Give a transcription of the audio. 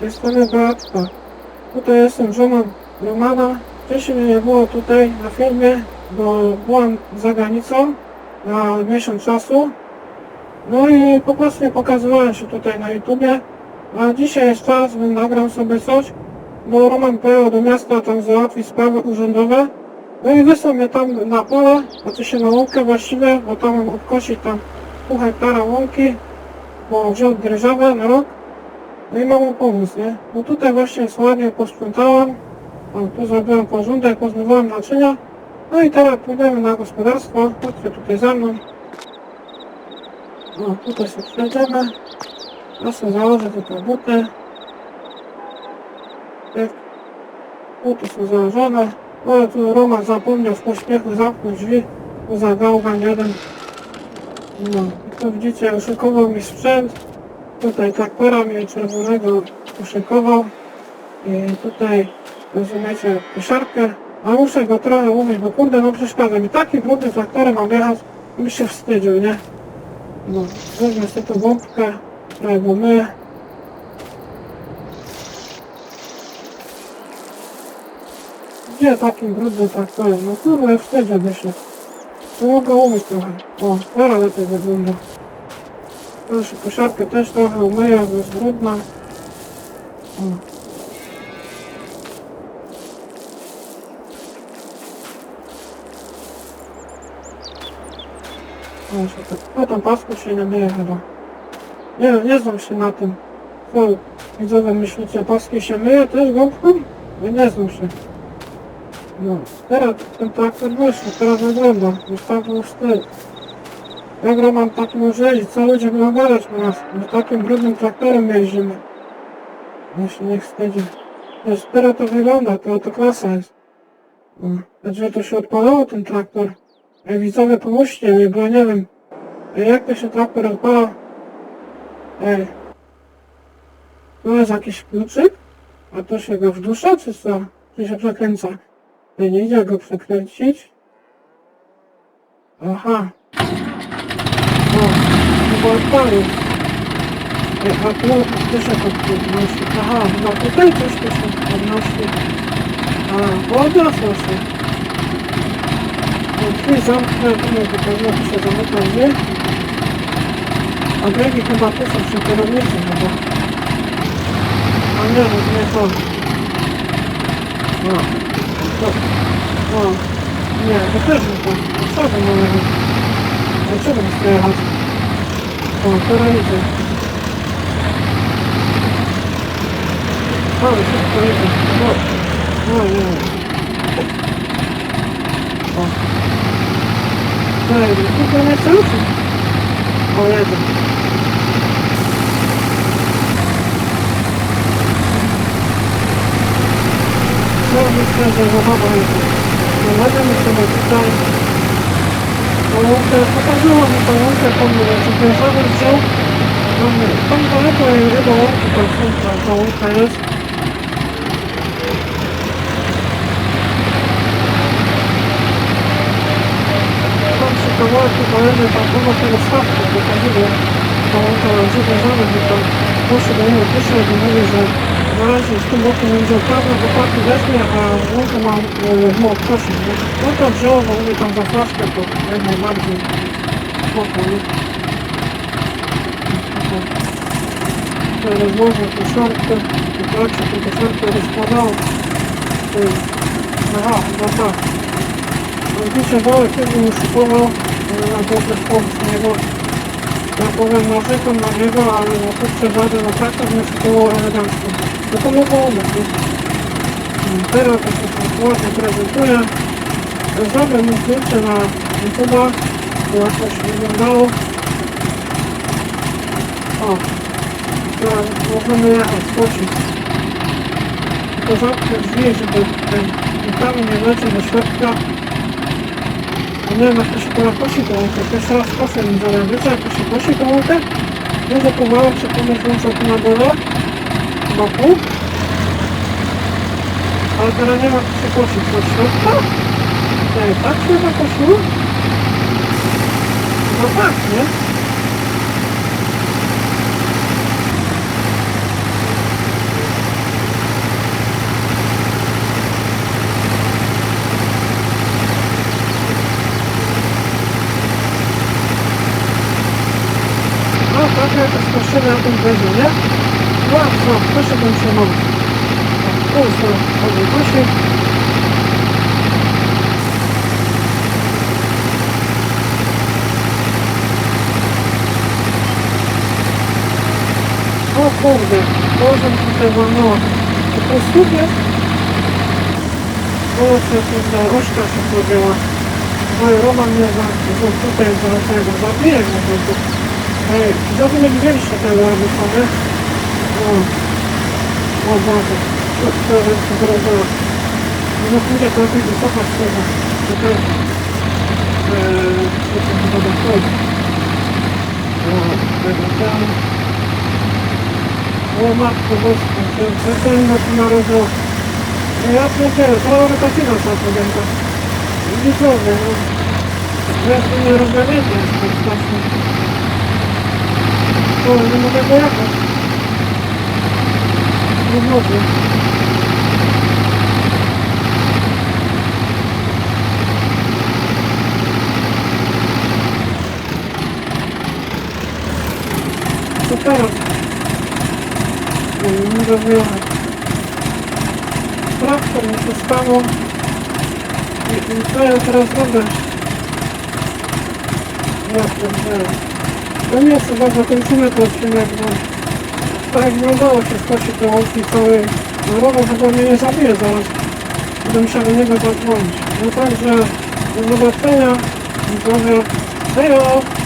Tej strony Beatka. Tutaj jestem żoną Romana. Wcześniej mnie nie było tutaj na filmie, bo byłam za granicą na miesiąc czasu. No i po prostu nie pokazywałem się tutaj na YouTubie. A dzisiaj jest czas, bym nagrał sobie coś, bo Roman pojechał do miasta tam załatwić sprawy urzędowe. No i wysłał mnie tam na pole, znaczy się na łąkę właściwie, bo tam mam obkosić tam pół hektara łąki, bo wziął drżawę na rok. No i mam pomóc, nie? No tutaj właśnie jest ładnie posprzątałam, o, tu zrobiłem porządek, pozmywałem naczynia. No i teraz pójdziemy na gospodarstwo, chodźcie tutaj za mną. No tutaj sobie przejdziemy. Ja sobie założę tutaj buty. Tyk. Buty są założone. No tu Roman zapomniał w pośpiechu zamknąć drzwi, bo za gałgan jeden. No i tu widzicie, uszykował mi sprzęt. Tutaj traktora mi czerwonego uszykował. I tutaj rozumiecie koszarkę. A muszę go trochę umyć, bo kurde no przeszkadza mi. Taki brudny traktorem mam jechać, bym się wstydził, nie? No, wezmę sobie tą bombkę, trochę go myję. Gdzie takim brudnym traktorem? No kurde, wstydzę by się. To mogę umyć trochę. O, teraz lepiej wygląda. Шапки теж теж олея безбрудна. Ну там паску ще не виграла. Я не знам ще на тим. Ну, Хто замішниця паски ще миє, теж гопку. Я не знам ще. Ну, зараз контакт не вийшов, зараз не ставлю Ось так. Teraz ten traktor wyszło, teraz wygląda. Już tam był styl. Jak Roman taki może jeździć, co ludzie będą gadać na nas, że takim brudnym traktorem jeździmy. Ja się nie wstydzi. Wiesz, teraz to wygląda, to, to klasa jest. No, Także to się odpalało ten traktor. Ej, widzowie, pomóżcie mi, bo nie wiem. Ej, jak to się traktor odpala? Ej. Tu jest jakiś kluczyk? A to się go wdusza, czy co? Czy się przekręca? Ej, nie idzie go przekręcić? Aha. болтали. А плохо, ты что тут носит? Ага, на купей ты что тут носит? А, голода слушай. Вот ты замкнутый, ну, потому что замотал дверь. А драги кабаку, что переводится надо. А мне вот не то. А, а, не, это тоже не то. Что же мы можем? А что там стоять? Тормози. Мама, тут тормози. Ой, ой, ой. Тормози. Тут тормози солнце? Ой, это. Тормози солнце, баба, баба. Ну, ладно, мы с тобой, тормози. я показала на балансе, я помню, я содержала все. Думаю, там до этого я видела баланс, баланс есть. Там шоколадки, наверное, там была переставка, доходили. поехала уже лежала где-то больше дня, пишу, одного лежит. Два раза, что боку не взял. Правда, поправка верхняя, а боку нам, ну, тоже. Вот обжевала, у там зафрашка, тут, наверное, банки. Боку, Возможно, пушарка, и прочее, пушарка раскладал. То есть, ага, вот так. Куча балок, я думаю, шиповал, надо было с помощью него Ja powiem, narzekam na niego, ale no to przewadzę na traktor nie szykował elegancko. No to nie? No, Teraz to się tak ładnie prezentuje. Zrobię mu zdjęcie na YouTube'a, by jakoś wyglądało. O, teraz możemy jechać, skoczyć. Tylko zamknę drzwi, żeby ten kamień nie leciał do środka. Nie wiem jak to się tą łąkę, pierwszy raz koszę nim zaraz. Wiecie jak to się łąkę? Dużo kawałek się pomysł włączał tu na dole, boku. Ale teraz nie ma jak się kosić do środka. Nie, tak się zakosiło? No tak, nie? no trochę straszymy uderzenia. No co, proszę tam przemowy. Puls na odległości. O kurde, może tutaj wolno. Czy posłuchę? O, co tu za różka się zrobiła. Mój Roman mnie za, tutaj za tego zabije, bo to dobrze nie widzieliście tego robienia, O, o co to jest to zrobiło. No pójdę to lepiej wysłuchać tego. To też, co to chyba dochodzi. O, tego tam. O matko boska, ten, ten, nas narodził. Ja pierdzielę, cała rotacyjna ta podjęta. Widzowie, no. Tu nie rozmawiamy jest tak О, не могу поехать. Не могу. Супер. Не могу поехать. Тракторным составом. Не знаю, это To nie chyba zakończymy odcinek, bo tak jak wyglądało się skoczy te łąki całej Robo chyba mnie nie zabije zaraz. Będę musiał do niego zadzwonić. No także do zobaczenia. Widzowie. Hejo!